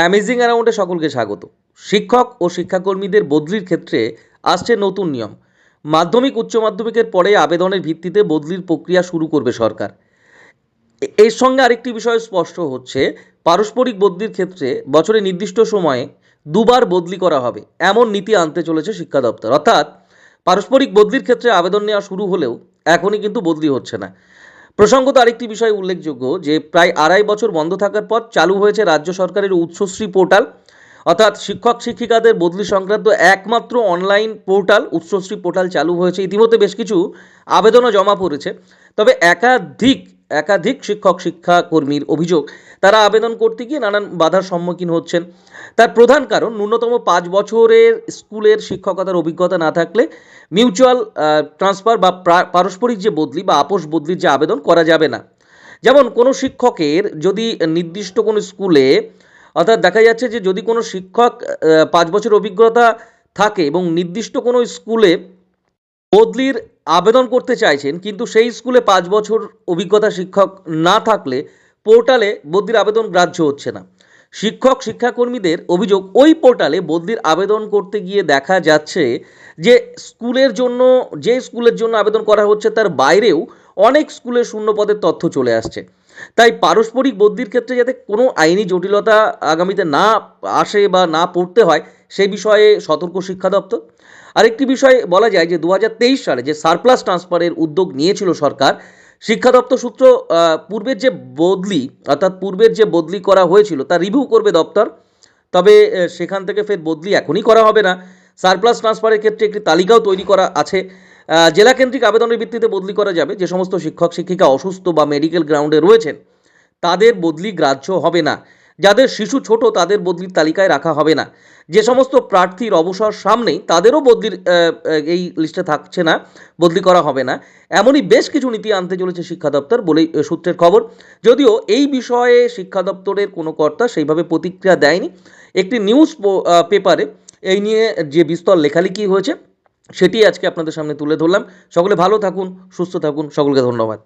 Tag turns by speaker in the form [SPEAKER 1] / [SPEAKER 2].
[SPEAKER 1] Amazing অ্যারাউন্ডে সকলকে স্বাগত। শিক্ষক ও শিক্ষাকর্মীদের বদলির ক্ষেত্রে আসছে নতুন নিয়ম। মাধ্যমিক, উচ্চ মাধ্যমিকের পরে আবেদনের ভিত্তিতে বদলির প্রক্রিয়া শুরু করবে সরকার। এর সঙ্গে আরেকটি বিষয় স্পষ্ট হচ্ছে, পারস্পরিক বদলির ক্ষেত্রে বছরে নির্দিষ্ট সময়ে দুবার বদলি করা হবে, এমন নীতি আনতে চলেছে শিক্ষা দপ্তর। অর্থাৎ, পারস্পরিক বদলির ক্ষেত্রে আবেদন নেওয়া শুরু হলেও এখনই কিন্তু বদলি হচ্ছে না। প্রসঙ্গত আরেকটি বিষয় উল্লেখযোগ্য যে প্রায় আড়াই বছর বন্ধ থাকার পর চালু হয়েছে রাজ্য সরকারের উৎসশ্রী পোর্টাল। অর্থাৎ শিক্ষক শিক্ষিকাদের বদলি সংক্রান্ত একমাত্র অনলাইন পোর্টাল উৎসশ্রী পোর্টাল চালু হয়েছে। ইতিমধ্যে বেশ কিছু আবেদনও জমা পড়েছে। তবে একাধিক একাধিক শিক্ষক, শিক্ষাকর্মীর অভিযোগ। তারা আবেদন করতে গিয়ে নানান বাধার সম্মুখীন হচ্ছেন। তার প্রধান কারণ, ন্যূনতম পাঁচ বছরের স্কুলের শিক্ষকতার অভিজ্ঞতা না থাকলে মিউচুয়াল ট্রান্সফার বা পারস্পরিক যে বদলি বা আপোষ বদলির যে আবেদন করা যাবে না। যেমন, কোনো শিক্ষকের যদি নির্দিষ্ট কোনো স্কুলে, অর্থাৎ দেখা যাচ্ছে যে যদি কোনো শিক্ষক পাঁচ বছর অভিজ্ঞতা থাকে এবং নির্দিষ্ট কোনো স্কুলে বদলির আবেদন করতে চাইছেন, কিন্তু সেই স্কুলে পাঁচ বছর অভিজ্ঞতা শিক্ষক না থাকলে পোর্টালে বদলির আবেদন গ্রাহ্য হচ্ছে না। শিক্ষক, শিক্ষাকর্মীদের অভিযোগ, ওই পোর্টালে বদলির আবেদন করতে গিয়ে দেখা যাচ্ছে যে স্কুলের জন্য, যে স্কুলের জন্য আবেদন করা হচ্ছে তার বাইরেও অনেক স্কুলে শূন্য পদের তথ্য চলে আসছে। তাই পারস্পরিক বদলির ক্ষেত্রে যাতে কোনো আইনি জটিলতা আগামীতে না আসে বা না পড়তে হয় সেই বিষয়ে সতর্ক শিক্ষা দপ্তর। আরেকটি বিষয় বলা যায় যে দু হাজার তেইশ সালে যে সারপ্লাস ট্রান্সফারের উদ্যোগ নিয়েছিল সরকার, শিক্ষা দপ্তর সূত্র পূর্বের যে বদলি, অর্থাৎ পূর্বের যে বদলি করা হয়েছিল তা রিভিউ করবে দপ্তর। তবে সেখান থেকে ফের বদলি এখনই করা হবে না। সারপ্লাস ট্রান্সফারের ক্ষেত্রে একটি তালিকাও তৈরি করা আছে। জেলা কেন্দ্রিক আবেদনের ভিত্তিতে বদলি করা যাবে। যে সমস্ত শিক্ষক, শিক্ষিকা অসুস্থ বা মেডিকেল গ্রাউন্ডে রয়েছেন, তাদের বদলি গ্রাহ্য হবে না। যাদের শিশু ছোট, তাদের বদলির তালিকায় রাখা হবে না। যে সমস্ত প্রার্থীর অবসর সামনেই তাদেরও বদলির এই লিস্টে থাকছে না, বদলি করা হবে না। এমনই বেশ কিছু নীতি আনতে চলেছে শিক্ষা দপ্তর বলেই সূত্রের খবর। যদিও এই বিষয়ে শিক্ষা দপ্তরের কোনো কর্তা সেইভাবে প্রতিক্রিয়া দেয়নি। একটি নিউজ পেপারে এই নিয়ে যে বিস্তর লেখালেখি হয়েছে সেটি আজকে আপনাদের সামনে তুলে ধরলাম। সকলে ভালো থাকুন সুস্থ থাকুন সকলকে ধন্যবাদ।